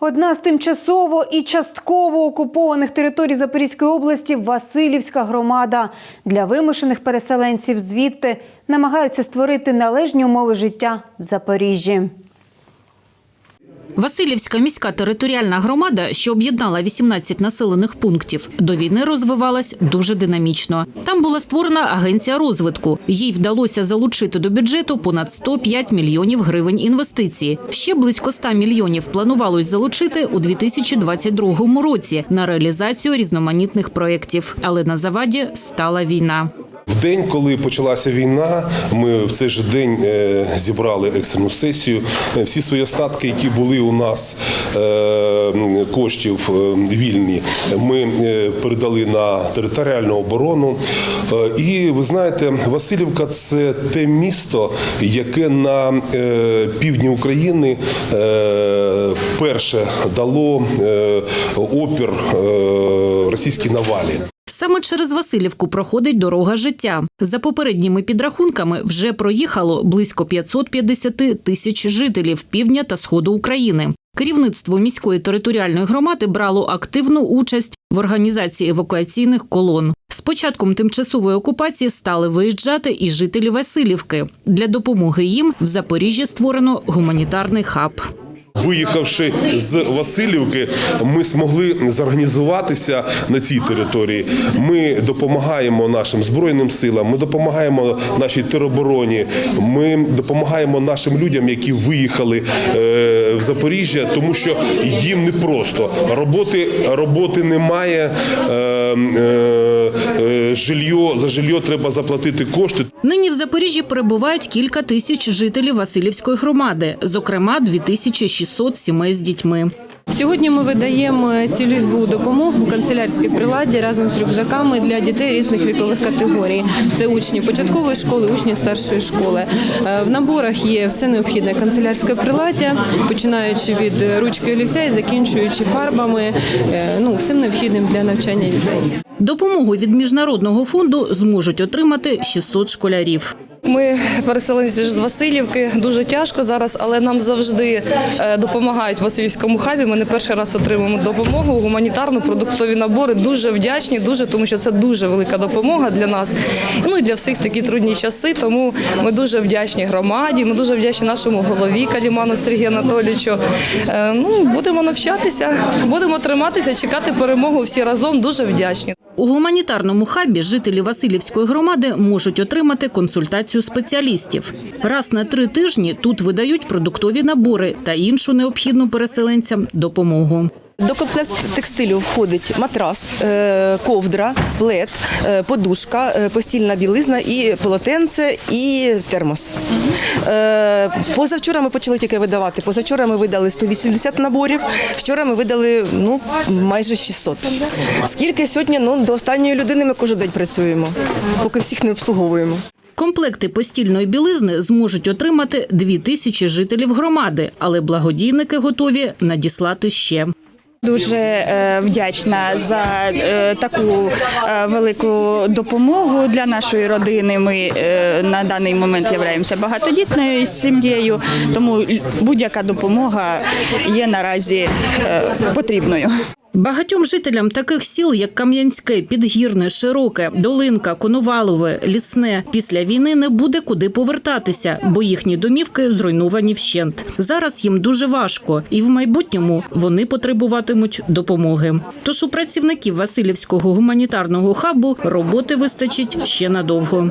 Одна з тимчасово і частково окупованих територій Запорізької області Васильівська громада. Для вимушених переселенців звідти намагаються створити належні умови життя в Запоріжжі. Васильівська міська територіальна громада, що об'єднала 18 населених пунктів, до війни розвивалась дуже динамічно. Там була створена агенція розвитку. Їй вдалося залучити до бюджету понад 105 мільйонів гривень інвестицій. Ще близько 100 мільйонів планувалось залучити у 2022 році на реалізацію різноманітних проєктів. Але на заваді стала війна. День, коли почалася війна, ми в цей же день е, зібрали екстрену сесію. Е, Всі свої остатки, які були у нас е, коштів вільні, ми передали на територіальну оборону. І ви знаєте, Васильівка це те місто, яке на півдні України перше дало опір російській навалі. Саме через Васильівку проходить дорога життя. За попередніми підрахунками вже проїхало близько 550 тисяч жителів півдня та сходу України. Керівництво міської територіальної громади брало активну участь в організації евакуаційних колон. З початком тимчасової окупації стали виїжджати і жителі Васильівки. Для допомоги їм в Запоріжжі створено гуманітарний хаб. Виїхавши з Васильівки, ми змогли зорганізуватися на цій території. Ми допомагаємо нашим збройним силам, ми допомагаємо нашій теробороні, ми допомагаємо нашим людям, які виїхали е, в Запоріжжя, тому що їм непросто. Роботи, роботи немає, е, е, жилье, за жилье треба заплатити кошти. Нині в Запоріжжі перебувають кілька тисяч жителів Васильівської громади, зокрема 2600 сімей з дітьми. Сьогодні ми видаємо цільову допомогу канцелярській приладі разом з рюкзаками для дітей різних вікових категорій. Це учні початкової школи, учні старшої школи. Е, В наборах є все необхідне канцелярське приладдя, починаючи від ручки олівця і закінчуючи фарбами, е, ну всім необхідним для навчання дітей. Допомогу від міжнародного фонду зможуть отримати 600 школярів. Ми переселенці з Васильівки. Дуже тяжко зараз, але нам завжди е, допомагають в Васильівському хабі. Ми не перший раз отримуємо допомогу, гуманітарну, продуктові набори. Дуже вдячні, дуже тому що це дуже велика допомога для нас. Ну і для всіх такі трудні часи. Тому ми дуже вдячні громаді. Ми дуже вдячні нашому голові Каліману Сергію Анатолійовичу. Е, Ну будемо навчатися, будемо триматися, чекати перемогу всі разом. Дуже вдячні. У гуманітарному хабі жителі Васильівської громади можуть отримати консультацію спеціалістів. Раз на три тижні тут видають продуктові набори та іншу необхідну переселенцям допомогу. До комплекту текстилю входить матрас, е, ковдра, плед, е, подушка, е, постільна білизна і полотенце, і термос. Позавчора ми почали тільки видавати. Позавчора ми видали 180 наборів. Вчора ми видали ну майже 600. Скільки сьогодні? Ну до останньої людини ми кожен день працюємо, поки всіх не обслуговуємо. Комплекти постільної білизни зможуть отримати дві тисячі жителів громади, але благодійники готові надіслати ще. Дуже е, вдячна за е, таку е, велику допомогу для нашої родини. Ми на даний момент являємося багатодітною сім'єю, тому будь-яка допомога є наразі потрібною. Багатьом жителям таких сіл, як Кам'янське, Підгірне, Широке, Долинка, Коновалове, Лісне, після війни не буде куди повертатися, бо їхні домівки зруйновані вщент. Зараз їм дуже важко, і в майбутньому вони потребуватимуть допомоги. Тож у працівників Васильівського гуманітарного хабу роботи вистачить ще надовго.